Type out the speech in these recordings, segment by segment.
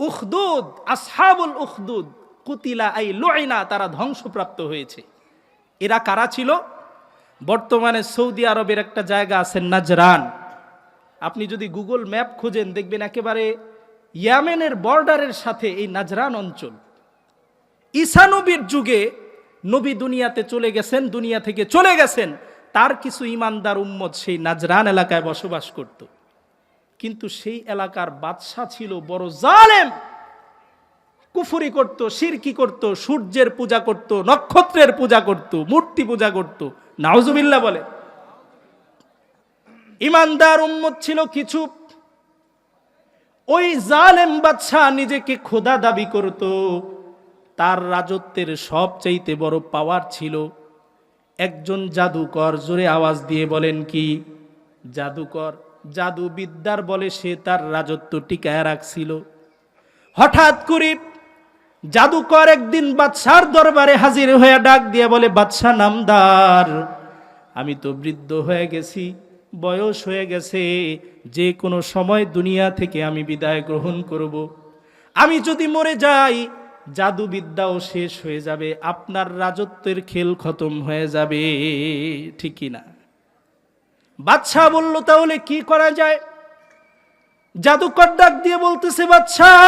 উখদুদ, আসহাবুল উখদুদ, কুতিলা I লোয়না তারা ধ্বংসপ্রাপ্ত হয়েছে। এরা কারা ছিল? বর্তমানে সৌদি আরবের একটা জায়গা আছে নাজরান। আপনি যদি গুগল ম্যাপ খুঁজেন, দেখবেন একেবারে ইয়ামেনের বর্ডারের সাথে এই নাজরান অঞ্চল। ঈসানবীর যুগে নবী দুনিয়াতে চলে গেছেন, দুনিয়া থেকে চলে গেছেন। তার কিছু ইমানদার উম্মত সেই নাজরান এলাকায় বসবাস করত। কিন্তু সেই এলাকার বাদশাহ ছিল বড় জালেম। কুফুরি করত, সিরকি করত, সূর্যের পূজা করত, নক্ষত্রের পূজা করত, মূর্তি পূজা করত, নাউজুবিল্লাহ বলে। ইমানদার উম্মত ছিল কিছু। ওই জালেম বাদশাহ নিজেকে খোদা দাবি করত। তার রাজত্বের সবচাইতে বড় পাওয়ার ছিল একজন জাদুকর। জোরে আওয়াজ দিয়ে বলেন কি? জাদুকর। জাদু বিদ্যার বলে সে তার রাজত্ব টিকায় রাখছিল। হঠাৎ করে জাদুকর একদিন বাদশার দরবারে হাজির হয়ে ডাক দিয়ে বলে, বাদশাহ নামদার, আমি তো বৃদ্ধ হয়ে গেছি, বয়স হয়ে গেছে, যে কোনো সময় দুনিয়া থেকে আমি বিদায় গ্রহণ করব। আমি যদি মরে যাই, জাদুবিদ্যাও শেষ হয়ে যাবে, আপনার রাজত্বের খেল খতম হয়ে যাবে। ঠিকই না? বাদশাহ বলল, তাহলে কি করা যায়? জাদুকর ডাক দিয়ে বলতেছে, বাদশাহ,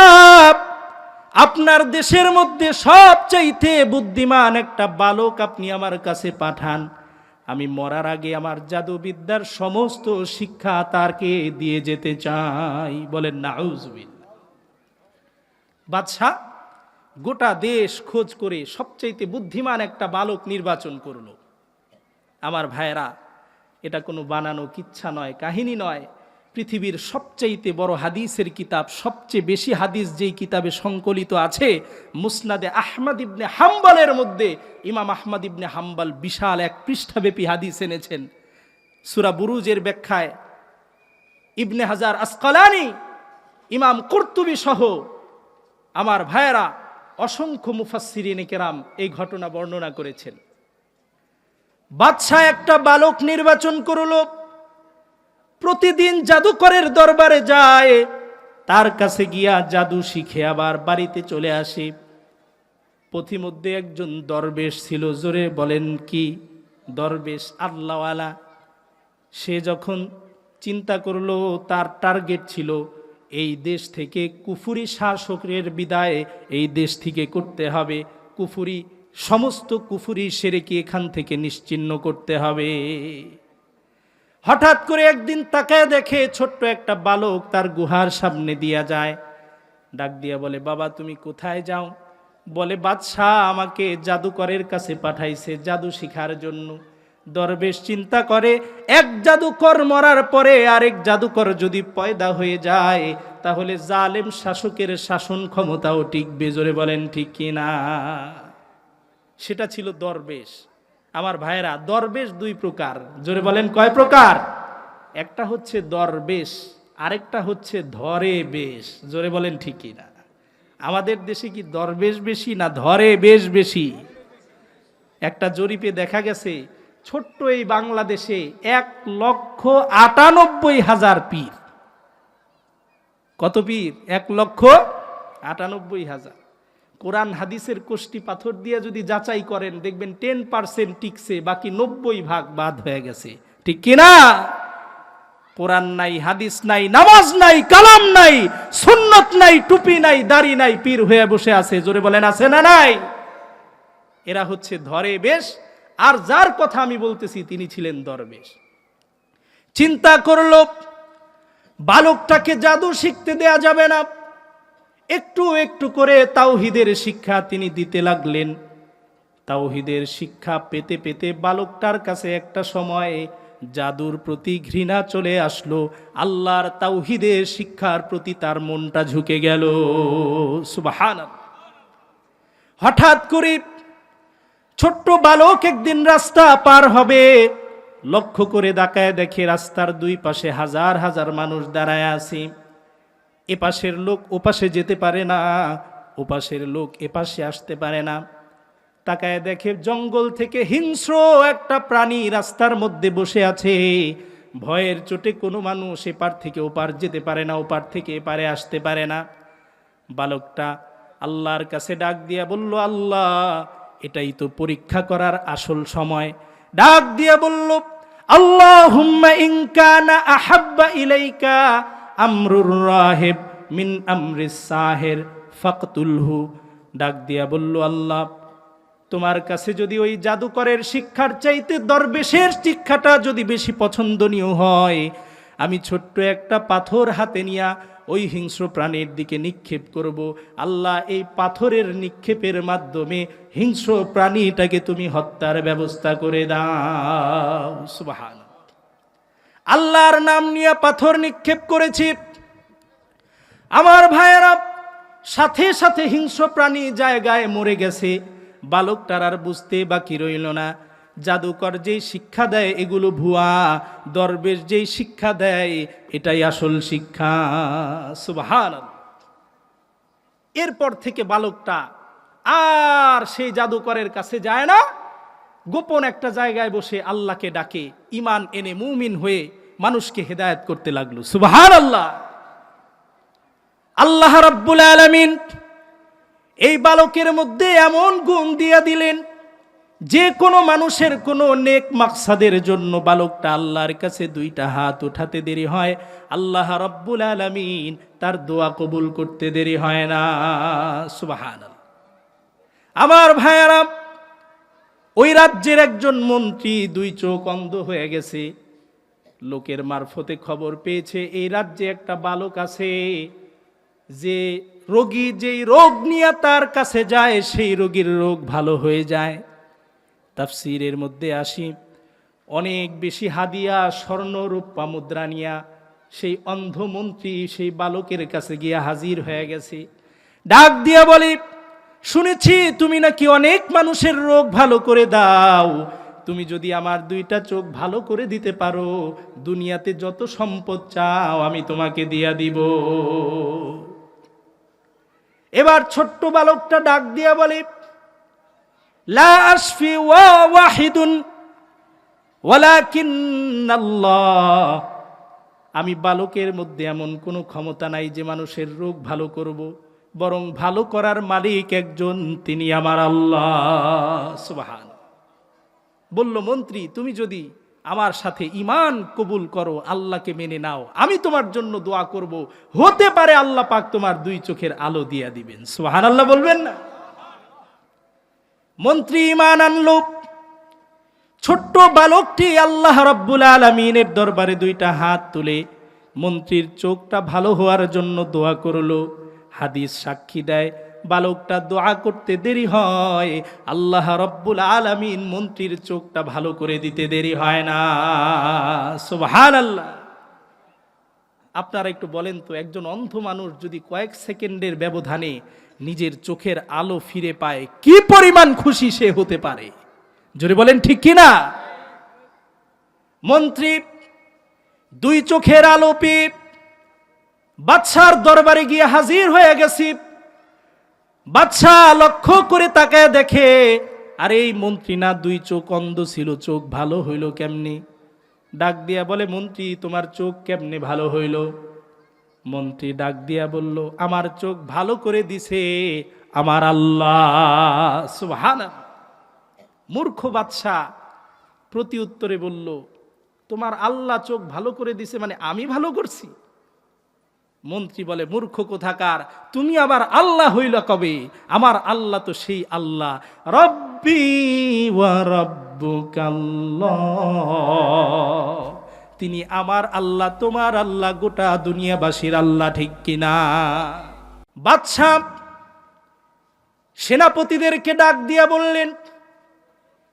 আপনার দেশের মধ্যে সবচাইতে বুদ্ধিমান একটা বালক আপনি আমার কাছে পাঠান। আমি মরার আগে আমার জাদুবিদ্যার সমস্ত শিক্ষা তারকে দিয়ে যেতে চাই। বলেন নাউজবিল্লা বাদশাহ গোটা দেশ খোঁজ করে সবচাইতে বুদ্ধিমান একটা বালক নির্বাচন করল। আমার ভাইয়েরা এটা কোনো বানানো কিচ্ছা নয়, কাহিনী নয়। পৃথিবীর সবচাইতে বড় হাদিসের কিতাব, সবচেয়ে বেশি হাদিস যেই কিতাবে সংকলিত আছে, মুসনাদে আহমদ ইবনে হাম্বালের মধ্যে ইমাম আহমদ ইবনে হাম্বাল বিশাল এক পৃষ্ঠাব্যাপী হাদিস এনেছেন। সুরা বুরুজের ব্যাখ্যায় ইবনে হাজার আসকালানি, ইমাম কর্তুবী সহ আমার ভাইয়েরা অসংখ্য মুফাসসিরিনে কেরাম এই ঘটনা বর্ণনা করেছেন। বাদশাহ একটা বালক নির্বাচন করল। প্রতিদিন জাদুকরের দরবারে যায়, তার কাছে গিয়া জাদু শিখে আবার বাড়িতে চলে আসে। পথিমধ্যে একজন দরবেশ ছিল, জোরে বলেন, কি দরবেশ আল্লাহওয়ালা? সে যখন চিন্তা করল, তার টার্গেট ছিল, এই দেশ থেকে কুফুরি শাসকের বিদায়, এই দেশ থেকে করতে হবে। কুফুরি সমস্ত কুফুরি সেরেকে এখান থেকে নিশ্চিন্ন করতে হবে। হঠাৎ করে একদিন তাকায় দেখে ছোট্ট একটা বালক তার গুহার সামনে দিয়া যায়। ডাক দিয়া বলে, বাবা, তুমি কোথায় যাও? বলে, বাদশাহ আমাকে জাদুকরের কাছে পাঠাইছে জাদু শিখার জন্য। দরবেশ চিন্তা করে, এক জাদুকর মরার পরে আরেক জাদুকর যদি পয়দা হয়ে যায়, তাহলে জালেম শাসকের শাসন ক্ষমতাও টিকবে। জোরে বলেন, ঠিক কিনা সেটা ছিল দরবেশ। আমার ভাইরা দরবেশ দুই প্রকার। জোরে বলেন, কয় প্রকার? একটা হচ্ছে দরবেশ, আরেকটা হচ্ছে ধরে বেশ জোরে বলেন ঠিকই না? আমাদের দেশে কি দরবেশ বেশি না ধরে বেশ বেশি? একটা জরিপে দেখা গেছে, ছোট্ট এই বাংলাদেশে এক লক্ষ আটানব্বই হাজার পীর। কত পীর? এক লক্ষ আটানব্বই হাজার। কোরআন হাদিসের কোষ্টি পাথর দিয়ে যদি যাচাই করেন, দেখবেন টেন পার্সেন্ট টিকছে, বাকি নব্বই ভাগ বাদ হয়ে গেছে। ঠিক কিনা কোরআন নাই, হাদিস নাই, নামাজ নাই, কালাম নাই, সুন্নত নাই, টুপি নাই, দাড়ি নাই, পীর হয়ে বসে আছে। জোরে বলেন, আছে না নাই? এরা হচ্ছে ধরে বেশ আর যার কথা আমি বলতেছি তিনি ছিলেন দরবেশ। চিন্তা করল, বালকটাকে জাদু শিখতে দেয়া যাবে না। একটু একটু করে তাওহিদের শিক্ষা তিনি দিতে লাগলেন। তাওহিদের শিক্ষা পেতে পেতে বালকটার কাছে একটা সময় জাদুর প্রতি ঘৃণা চলে আসলো। আল্লাহর তাওহিদের শিক্ষার প্রতি তার মনটা ঝুঁকে গেল। সুবাহান হঠাৎ করে ছোট্ট বালক একদিন রাস্তা পার হবে। লক্ষ্য করে দাকায় দেখে রাস্তার দুই পাশে হাজার হাজার মানুষ দাঁড়ায় আছে। এপাশের লোক ওপাশে যেতে পারে না, ওপাশের লোক এপাশে আসতে পারে না। তাকায় দেখে জঙ্গল থেকে হিংস্র একটা প্রাণী রাস্তার মধ্যে বসে আছে। ভয়ের চোটে কোনো মানুষ এপার থেকে ওপার যেতে পারে না, ওপার থেকে এপারে আসতে পারে না। বালকটা আল্লাহর কাছে ডাক দিয়া বলল, আল্লাহ, এটাই তো পরীক্ষা করার আসল সময়। ডাক দিয়া বলল, আল্লাহুম্মা ইন কানা আহাব্বা ইলাইকা আমরুর রাহেব মিন আমরিস সাহের, ফাকতুলহু। ডাক দিয়া বলল, আল্লাহ, তোমার কাছে যদি ওই জাদুকরের শিক্ষার চাইতে দরবেশের শিক্ষাটা যদি বেশি পছন্দনীয় হয়, আমি ছোট্ট একটা পাথর হাতে নিয়া ওই হিংস্র প্রাণীর দিকে নিক্ষেপ করব। আল্লাহ, এই পাথরের নিক্ষেপের মাধ্যমে হিংস্র প্রাণীটাকে তুমি হত্যার ব্যবস্থা করে দাও। সুবাহান আল্লাহর নাম নিয়ে পাথর নিক্ষেপ করেছি। আমার ভাইয়েরা, সাথে সাথে হিংস্র প্রাণী জায়গায় মরে গেছে। বালকটার আর বুঝতে বাকি রইল না। জাদুকর যেই শিক্ষা দেয় এগুলো ভুয়া, দরবেশ যেই শিক্ষা দেয় এটাই আসল শিক্ষা। সুবহান এরপর থেকে বালকটা আর সেই জাদুকরের কাছে যায় না। গোপন একটা জায়গায় বসে আল্লাহকে ডাকে ইমান এনে মুমিন হয়ে মানুষকে হেদায়েত করতে লাগল। সুবহান আল্লাহ আল্লাহ রাব্বুল আলামিন এই বালকের মধ্যে এমন গুণ দিয়া দিলেন, যে কোনো মানুষের কোনো নেক মাকসাদের জন্য বালকটা আল্লাহর কাছে দুইটা হাত উঠাতে দেরি হয়। আল্লাহ রব্বুল আলামিন তার দোয়া কবুল করতে দেরি হয় না। সুবাহান আমার ভাইয়ারা ওই রাজ্যের একজন মন্ত্রী দুই চোখ অন্ধ হয়ে গেছে। লোকের মারফতে খবর পেয়েছে, এই রাজ্যে একটা বালক আছে, যে রোগী যেই রোগ নিয়ে তার কাছে যায়, সেই রোগীর রোগ ভালো হয়ে যায়। তাফসিরের মধ্যে আসি, অনেক বেশি হাদিয়া, স্বর্ণ, রূপা, মুদ্রা নিয়া সেই অন্ধমন্ত্রী সেই বালকের কাছে গিয়া হাজির হয়ে গেছে। ডাক দিয়া বলে শুনেছি তুমি নাকি অনেক মানুষের রোগ ভালো করে দাও। তুমি যদি আমার দুইটা চোখ ভালো করে দিতে পারো, দুনিয়াতে যত সম্পদ চাও আমি তোমাকে দিয়া দিব। এবার ছোট্ট বালকটা ডাক দিয়া বলে আমি বালকের মধ্যে এমন কোনো ক্ষমতা নাই যে মানুষের রোগ ভালো করব। বরং ভালো করার মালিক একজন, তিনি আমার আল্লাহ। সুবহান। বলল, মন্ত্রী, তুমি যদি আমার সাথে ইমান কবুল করো, আল্লাহকে মেনে নাও, আমি তোমার জন্য দোয়া করব। হতে পারে আল্লাহ পাক তোমার দুই চোখের আলো দিয়া দিবেন। সুহান আল্লাহ বলবেন না? মন্ত্রী ইমান আনলো। ছোট্ট বালকটি আল্লাহ রব্বুল আলমিনের দরবারে দুইটা হাত তুলে মন্ত্রীর চোখটা ভালো হওয়ার জন্য দোয়া করল। হাদিস সাক্ষী দেয়, বালকটা দোয়া করতে দেরি হয়। আল্লাহ রব্বুল আলমিন মন্ত্রীর চোখটা ভালো করে দিতে দেরি হয় না। সুবহান আল্লাহ আপনারা একটু বলেন তো, একজন অন্ধ মানুষ যদি কয়েক সেকেন্ডের ব্যবধানে নিজের চোখের আলো ফিরে পায়, কি পরিমাণ খুশি সে হতে পারে? যদি বলেন, ঠিক কি না? মন্ত্রী, দুই চোখের আলো পেয়ে বাদশার দরবারে গিয়ে হাজির হয়ে গেছি। বাদশাহ লক্ষ্য করে তাকে দেখে, আর এই মন্ত্রী না, দুই চোখ অন্ধ ছিল, চোখ ভালো হইল কেমনি? ডাক দিয়া বলে, মন্ত্রী, তোমার চোখ কেমনে ভালো হইল? মন্ত্রী ডাক দিয়া বলল, আমার চোখ ভালো করে দিছে আমার আল্লাহ। মূর্খ বাদশাহ প্রতি উত্তরে বলল, তোমার আল্লাহ চোখ ভালো করে দিছে মানে আমি ভালো করছি? মন্ত্রী বলে, মূর্খ কোথাকার? তুমি আবার আল্লাহ হইল কবে? আমার আল্লাহ তো সেই আল্লাহ। রব্বি তিনি আমার আল্লাহ, তোমার আল্লাহ, গোটা দুনিয়াবাসীর আল্লাহ, ঠিক কিনা বাদশাহ সেনাপতিদেরকে ডাক দিয়া বললেন,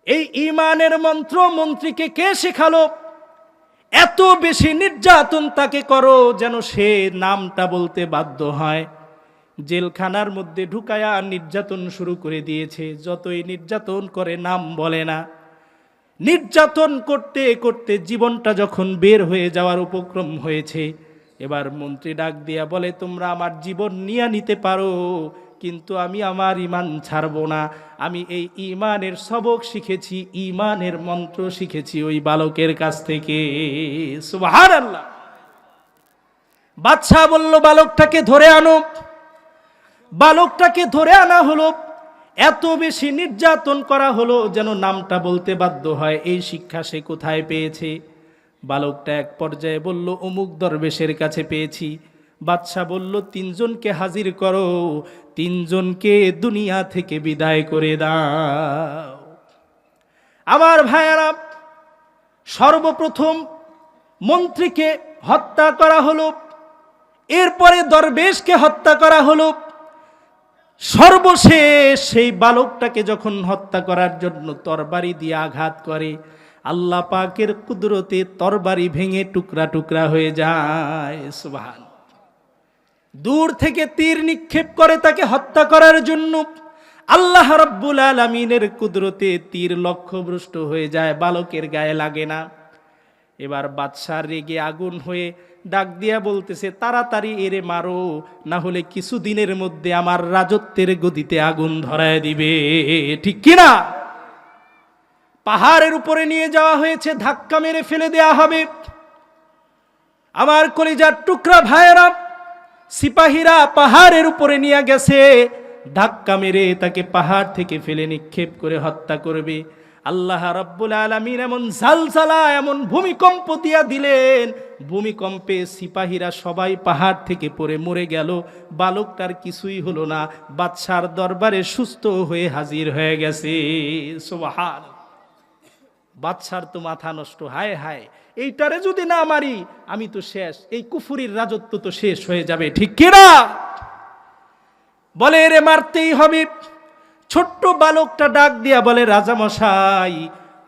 এই ইমানের মন্ত্র মন্ত্রীকে কে শেখালো? এত বেশি নির্যাতন তাকে করো যেন সে নামটা বলতে বাধ্য হয়। জেলখানার মধ্যে ঢুকায়া নির্যাতন শুরু করে দিয়েছে, যতই নির্যাতন করে নাম বলে না। নির্যাতন করতে করতে জীবনটা যখন বের হয়ে যাওয়ার উপক্রম হয়েছে, এবার মন্ত্রী ডাক দিয়া বলে, তোমরা আমার জীবন নিয়ে নিতে পারো কিন্তু আমি আমার ইমান ছাড়ব না। আমি এই ইমানের সবক শিখেছি, ইমানের মন্ত্র শিখেছি ওই বালকের কাছ থেকে। সুবাহার আল্লাহ বাদশাহ বলল, বালকটাকে ধরে আনো। বালকটাকে ধরে আনা হলো। এত বেশি নির্যাতন করা হলো যেন নামটা বলতে বাধ্য হয়, এই শিক্ষা সে কোথায় পেয়েছে? বালকটা এক পর্যায়ে বলল, অমুক দরবেশের কাছে পেয়েছি। বাদশাহ বলল, তিনজনকে হাজির করো। তিনজনকে দুনিয়া থেকে বিদায় করে দাও। আমার ভাইয়ারা, সর্বপ্রথম মন্ত্রীকে হত্যা করা হলো, এরপরে দরবেশকে হত্যা করা হলো। সর্বশেষ সেই বালকটাকে যখন হত্যা করার জন্য তরবারি দিয়ে আঘাত করে, আল্লাহ পাকের কুদরতে তরবারি ভেঙে টুকরা টুকরা হয়ে যায়। সুবহান। দূর থেকে তীর নিক্ষেপ করে তাকে হত্যা করার জন্য আল্লাহ রব্বুল আলমিনের কুদরতে তীর লক্ষ্যভ্রষ্ট হয়ে যায়, বালকের গায়ে লাগে না। এবার বাদশার রেগে আগুন হয়ে ডাক দিয়া বলতেছে, তাড়াতাড়ি এরে মারো না হলে কিছু দিনের মধ্যে আমার রাজত্বের গদিতে আগুন ধরায় দিবে। ঠিক কিনা পাহাড়ের উপরে নিয়ে যাওয়া হয়েছে, ধাক্কা মেরে ফেলে দেয়া হবে। আমার কলিজার টুকরা ভাইয়েরা সিপাহীরা পাহাড়ের উপরে নিয়ে গেছে। ধাক্কা মেরে তাকে পাহাড় থেকে ফেলে নিক্ষেপ করে হত্যা করবে। আল্লাহ রাব্বুল আলামিন এমন ঝালঝালা, এমন ভূমিকম্প দিয়া দিলেন। ভূমিকম্পে সিপাহীরা সবাই পাহাড় থেকে পড়ে মরে গেল। বালকটার কিছুই হলো না। বাদশার দরবারে সুস্থ হয়ে হাজির হয়ে গেছে। সুবহান বাদশার তো মাথা নষ্ট। হায় হায়। এইটারে যদি না মারি, আমি তো শেষ। এই কুফুরির রাজত্ব তো শেষ হয়ে যাবে, ঠিক কিনা বলে, এরে মারতেই হবে। ছোট্ট বালকটা ডাক দিয়া বলে, রাজামশাই,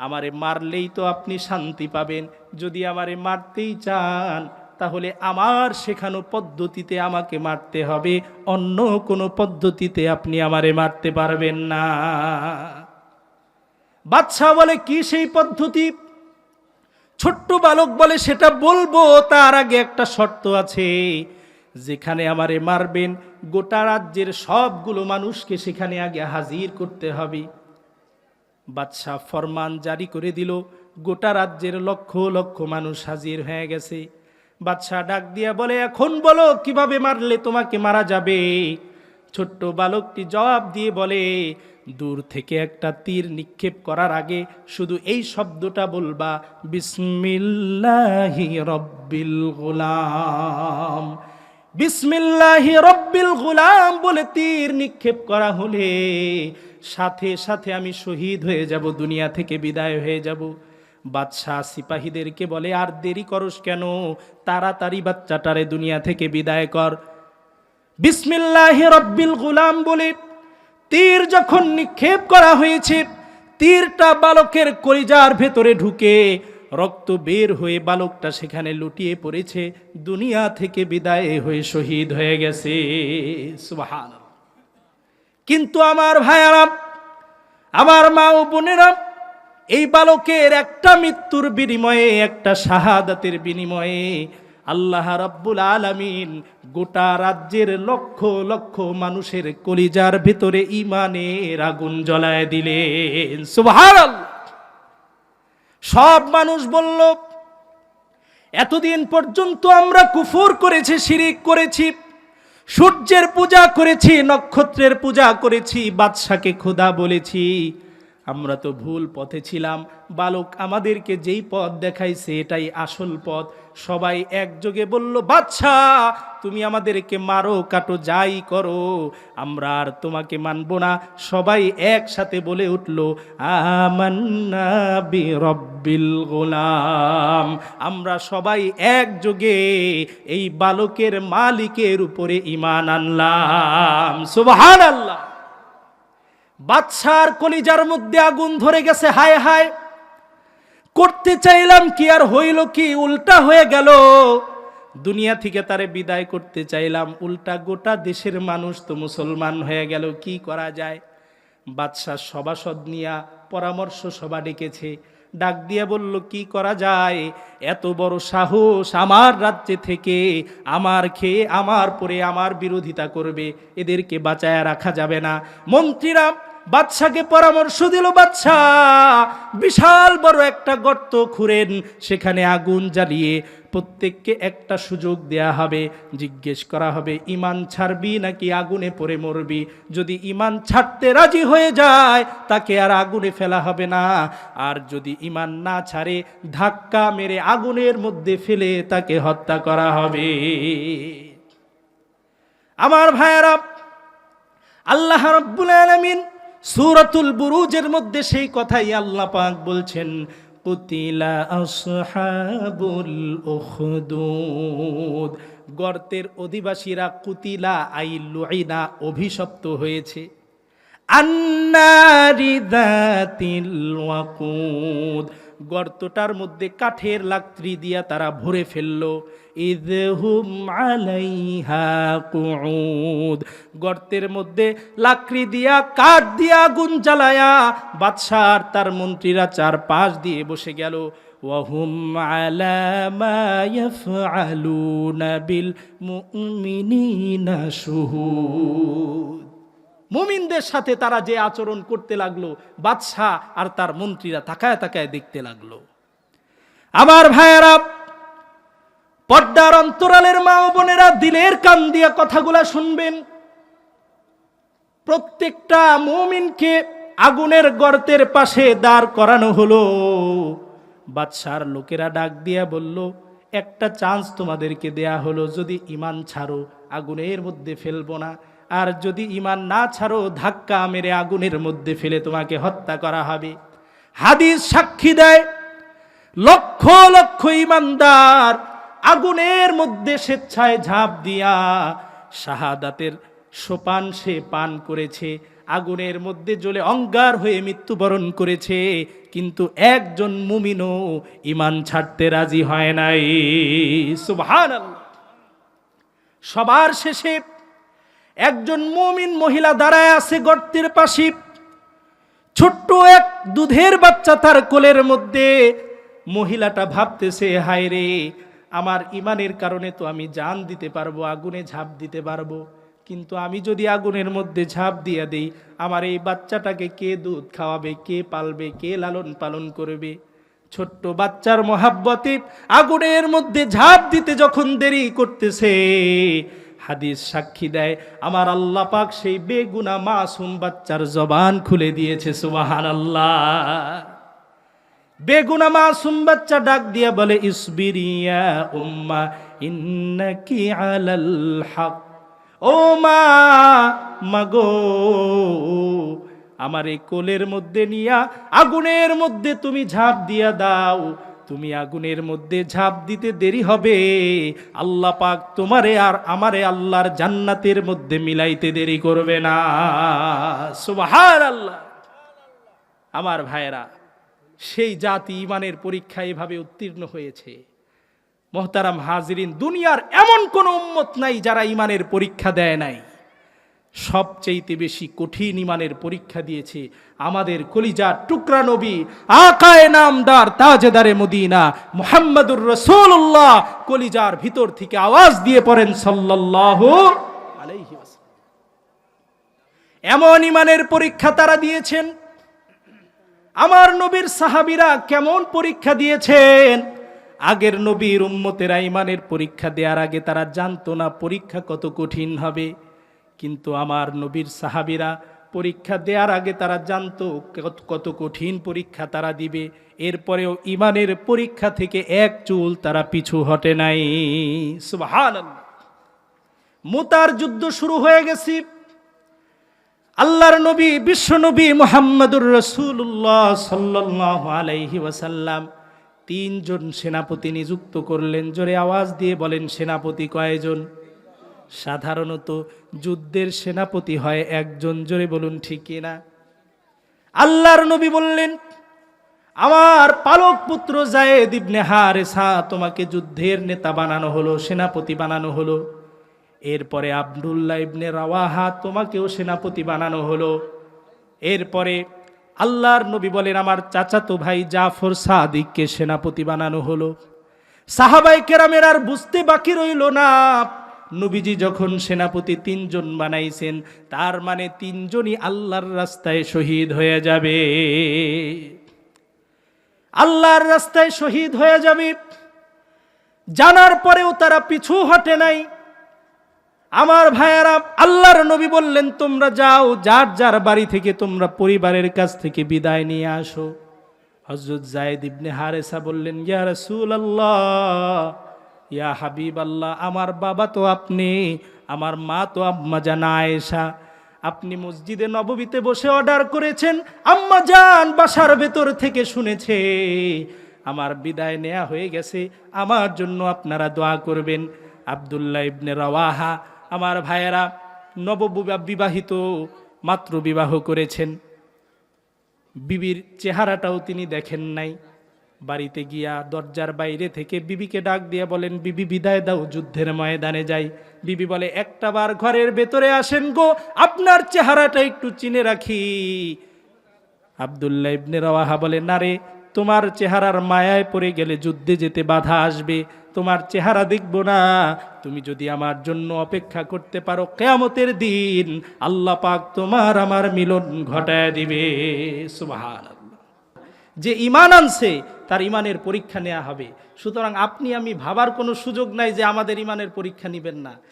আমারে মারলেই তো আপনি শান্তি পাবেন। যদি আমারে মারতেই চান, তাহলে আমার শেখানো পদ্ধতিতে আমাকে মারতে হবে। অন্য কোনো পদ্ধতিতে আপনি আমারে মারতে পারবেন না। বাদশাহ বলে, কি সেই পদ্ধতি? ছোট্ট বালক বলে সেটা বলব, তার আগে একটা শর্ত আছে। যেখানে আমারে মারবেন, গোটা রাজ্যের সবগুলো মানুষকে সেখানে আগে হাজির করতে হবে। বাদশাহ ফরমান জারি করে দিল, গোটা রাজ্যের লক্ষ লক্ষ মানুষ হাজির হয়ে গেছে। বাদশাহ ডাক দিয়া বলে, এখন বলো, কীভাবে মারলে তোমাকে মারা যাবে? ছোট্ট বালকটি জবাব দিয়ে বলে দূর থেকে একটা তীর নিক্ষেপ করার আগে শুধু এই শব্দটা বলবা, বিসমিল্লাহি রব্বিল গোলাম। বিসমিল্লাহি রব্বিল গোলাম বলে তীর নিক্ষেপ করা হলে সাথে সাথে আমি শহীদ হয়ে যাব, দুনিয়া থেকে বিদায় হয়ে যাব। বাদশাহ সিপাহীদেরকে বলে, আর দেরি করস কেন? তাড়াতাড়ি বাচ্চাটারে দুনিয়া থেকে বিদায় কর। বিসমিল্লাহ রব্বিল গুলাম বলে তীর যখন নিক্ষেপ করা হয়েছে, তীরটা বালকের কলিজার ভেতরে ঢুকে রক্ত বের হয়ে বালকটা সেখানে লুটিয়ে পড়েছে, দুনিয়া থেকে বিদায় হয়ে শহীদ হয়ে গেছে। কিন্তু আমার ভাইয়ারা, আমার মা ও বোনেরা, এই বালকের একটা মৃত্যুর বিনিময়ে, একটা শাহাদাতের বিনিময়ে আল্লাহ রাব্বুল আলামিন গোটা রাজ্যের লক্ষ লক্ষ মানুষের কলিজার ভিতরে ইমানের আগুন জ্বলায় দিলেন। সুবহানাল্লাহ। সব মানুষ বলল, এতদিন পর্যন্ত আমরা কুফর করেছি, শিরিক করেছি, সূর্যের পূজা করেছি, নক্ষত্রের পূজা করেছি, বাদশাকে খোদা বলেছি আমরা তো ভুল পথে ছিলাম। বালক আমাদেরকে যেই পথ দেখাইছে, এটাই আসল পথ। সবাই একযোগে বলল বাচ্চা তুমি আমাদেরকে মারো, কাটো, যাই করো। আমরা আর তোমাকে মানব না। সবাই একসাথে বলে উঠল, আমান্না রব্বিল গোলাম। আমরা সবাই একযোগে এই বালকের মালিকের উপরে ইমান আনলাম। সুবহান আল্লাহ বাদশার কলিজার মধ্যে আগুন ধরে গেছে, হায় হায়। করতে চাইলাম কি আর হইল কি? উল্টা হয়ে গেল। দুনিয়া থেকে তারে বিদায় করতে চাইলাম। উল্টা গোটা দেশের মানুষ তো মুসলমান হয়ে গেল, কি করা যায়? বাদশাহ সভাসদ নিয়া পরামর্শ সভা ডেকেছে। ডাক দিয়ে বলল, কি করা যায়? এত বড় সাহস আমার রাজ্যে থেকে। আমার খেয়ে, আমার পরে আমার বিরোধিতা করবে। এদেরকে বাঁচায় রাখা যাবে না। মন্ত্রীরা বাদশাকে পরামর্শ দিল, বাদশা, বিশাল বড় একটা গর্ত খুঁড়েন। সেখানে আগুন জ্বালিয়ে প্রত্যেককে একটা সুযোগ দেয়া হবে। জিজ্ঞেস করা হবে, ইমান ছাড়বি নাকি আগুনে পড়ে মরবি? যদি ইমান ছাড়তে রাজি হয়ে যায়, তাকে আর আগুনে ফেলা হবে না। আর যদি ইমান না ছাড়ে, ধাক্কা মেরে আগুনের মধ্যে ফেলে তাকে হত্যা করা হবে। আমার ভাইয়েরা, আল্লাহ রব্বুল আলামিন সূরাতুল বুরুজের মধ্যে সেই কথাই আল্লাহ পাক বলছেন, কুতিলা আসহাবুল উখদুদ। গর্তের অধিবাসীরা কুতিলা আই লুইনা অভিশপ্ত হয়েছে। আন্নারি দাতিল ওয়াকুদ। গর্তটার মধ্যে কাঠের লাকড়ি দিয়া তারা ভরে ফেলল। গর্তের মধ্যে লাকড়ি দিয়া, কাঠ দিয়া আগুন জ্বালায়া বাদশাহ তার মন্ত্রীরা চার পাশ দিয়ে বসে গেল। ইয়াফআলুনা বিল মুমিনিনা শুহুদ। মুমিনদের সাথে তারা যে আচরণ করতে লাগল, বাদশাহ আর তার মন্ত্রীরা তাকায় তাকায় দেখতে লাগল। আমার ভাইয়েরা, পর্দার অন্তরালের মা বোনেরা দিলের কান দিয়া কথাগুলা শুনবেন। প্রত্যেকটা মুমিনকে আগুনের গর্তের পাশে দাঁড় করানো হলো। বাদশার লোকেরা ডাক দিয়া বলল, একটা চান্স তোমাদেরকে দেয়া হলো, যদি ইমান ছাড়ো, আগুনের মধ্যে ফেলব না। আর যদি ইমান না ছাড়ো, ধাক্কা মেরে আগুনের মধ্যে ফেলে তোমাকে হত্যা করা হবে। হাদিস সাক্ষী দেয়, লক্ষ লক্ষ ইমানদার আগুনের মধ্যে স্বেচ্ছায় ঝাঁপ দিয়া শাহাদাতের সোপান সে পান করেছে। আগুনের মধ্যে জ্বলে অঙ্গার হয়ে মৃত্যুবরণ করেছে। কিন্তু একজন মুমিনও ইমান ছাড়তে রাজি হয় নাই। সুবহানাল্লাহ। সবার শেষে একজন মুমিন মহিলা দাঁড়ায় আছে গর্তের পাশে। ছোট্ট এক দুধের বাচ্চা তার কোলের মধ্যে। মহিলাটা ভাবতেছে, হায় রে, আমার ইমানের কারণে তো আমি জান দিতে পারব, আগুনে ঝাঁপ দিতে পারব। কিন্তু আমি যদি আগুনের মধ্যে ঝাঁপ দিয়ে দেই, আমার এই বাচ্চাটাকে কে দুধ খাওয়াবে, কে পালবে, কে লালন পালন করবে? ছোট্ট বাচ্চার মহাব্বতে আগুনের মধ্যে ঝাঁপ দিতে যখন দেরি করতেছে হাদিস সাক্ষী দেয়, আমার আল্লাহ পাক সেই বেগুনা মাসুম বাচ্চার জবান খুলে দিয়েছে সুবাহান আল্লাহ বেগুনা মাসুম বাচ্চা ডাক দিয়া বলে ইসবিরিয়া উম্মা, ইন্নাকি আলাল হক। ও মা, মাগো, আমার এই কোলের মধ্যে নিয়া, আগুনের মধ্যে তুমি ঝাঁপ দিয়া দাও। তুমি আগুনের মধ্যে ঝাঁপ দিতে দেরি হবে। আল্লাহ পাক তোমারে আর আমারে আল্লাহর জান্নাতের মধ্যে মিলাইতে দেরি করবে না। সুবাহার আল্লাহ আমার ভাইয়েরা, সেই জাতি ইমানের পরীক্ষা এভাবে উত্তীর্ণ হয়েছে। মোহতারাম হাজিরিন, দুনিয়ার এমন কোন উম্মত নাই যারা ইমানের পরীক্ষা দেয় নাই। সবচেয়েতে বেশি কঠিন ইমানের পরীক্ষা দিয়েছে আমাদের কলিজার টুকরা নবী, আকায় নামদার, তাজেদারে মদিনা, মোহাম্মদুর রসুল্লাহ কলিজার ভিতর থেকে আওয়াজ দিয়ে পড়েন আলাইহি এমন ইমানের পরীক্ষা তারা দিয়েছেন। আমার নবীর সাহাবিরা কেমন পরীক্ষা দিয়েছেন? আগের নবীর উম্মতেরা ইমানের পরীক্ষা দেওয়ার আগে তারা জানতো না পরীক্ষা কত কঠিন হবে। কিন্তু আমার নবীর সাহাবিরা পরীক্ষা দেওয়ার আগে তারা জানতো কত- কঠিন পরীক্ষা তারা দিবে। এরপরেও ইমানের পরীক্ষা থেকে এক চুল তারা পিছু হটে নাই। মুতার যুদ্ধ শুরু হয়ে গেছে। আল্লাহর নবী, বিশ্ব নবী মোহাম্মদুর রসুল্লাহ সাল্লাহ আলাইহি ওয়াসাল্লাম তিনজন সেনাপতি নিযুক্ত করলেন। জোরে আওয়াজ দিয়ে বলেন, সেনাপতি কয়জন? সাধারণত যুদ্ধের সেনাপতি হয় একজন। জোরে বলুন, ঠিক না? আল্লাহর নবী বললেন, আমার পালক পুত্র জায়েদ ইবনে হারেসা তোমাকে যুদ্ধের নেতা বানানো হলো, সেনাপতি বানানো হলো। এরপরে আবদুল্লাহ ইবনে রাওয়াহা তোমাকেও সেনাপতি বানানো হলো। এরপরে আল্লাহর নবী বলেন, আমার চাচাতো ভাই জাফর সাদিককে সেনাপতি বানানো হলো। সাহাবাই কেরামের আর বুঝতে বাকি রইল না। নবীজি যখন সেনাপতি তিনজন বানাইছেন, তার মানে তিনজনই আল্লাহর রাস্তায় শহীদ হয়ে যাবে। আল্লাহর রাস্তায় শহীদ হয়ে যাবে। জানার পরেও তারা পিছু হটে নাই। আমার ভাইয়ারা, আল্লাহর নবী বললেন, তোমরা যাও, যার যার বাড়ি থেকে তোমরা পরিবারের কাছ থেকে বিদায় নিয়ে আসো। হজরত জায়দ ইবনে হারেসা বললেন, ইয়া রাসূল আল্লাহ ইয়া হাবিব আল্লাহ আমার বাবা তো আপনি, আমার মা তো আম্মা জান আয়েশা। আপনি মসজিদে নববীতে বসে অর্ডার করেছেন, আম্মা জান বাসার ভেতর থেকে শুনেছে। আমার বিদায় নেয়া হয়ে গেছে, আমার জন্য আপনারা দোয়া করবেন। আবদুল্লাহ ইবনে রওয়াহা, আমার ভাইয়েরা নববিবাহিত মাত্র বিবাহ করেছেন। বিবির চেহারাটাও তিনি দেখেন নাই। বাড়িতে গিয়া দরজার বাইরে থেকে বিবিকে ডাক দিয়ে বলেন, বিবি, বিদায় দাও, যুদ্ধের ময়দানে যাই। বিবি বলে, একটা বার ঘরের ভেতরে আসেন গো, আপনার চেহারাটা একটু চিনে রাখি। আবদুল্লাহ ইবনে রওয়াহা বলে, না রে, তোমার চেহারার মায়ায় পড়ে গেলে যুদ্ধে যেতে বাধা আসবে। তোমার চেহারা দেখব না। তুমি যদি আমার জন্য অপেক্ষা করতে পারো, কেয়ামতের দিন আল্লাহ পাক তোমার আমার মিলন ঘটায় দিবে। সুবহানাল্লাহ। যে ইমান আনছে তার ইমানের পরীক্ষা নেওয়া হবে। সুতরাং আপনি, আমি ভাবার কোনো সুযোগ নাই যে আমাদের ইমানের পরীক্ষা নেবেন না।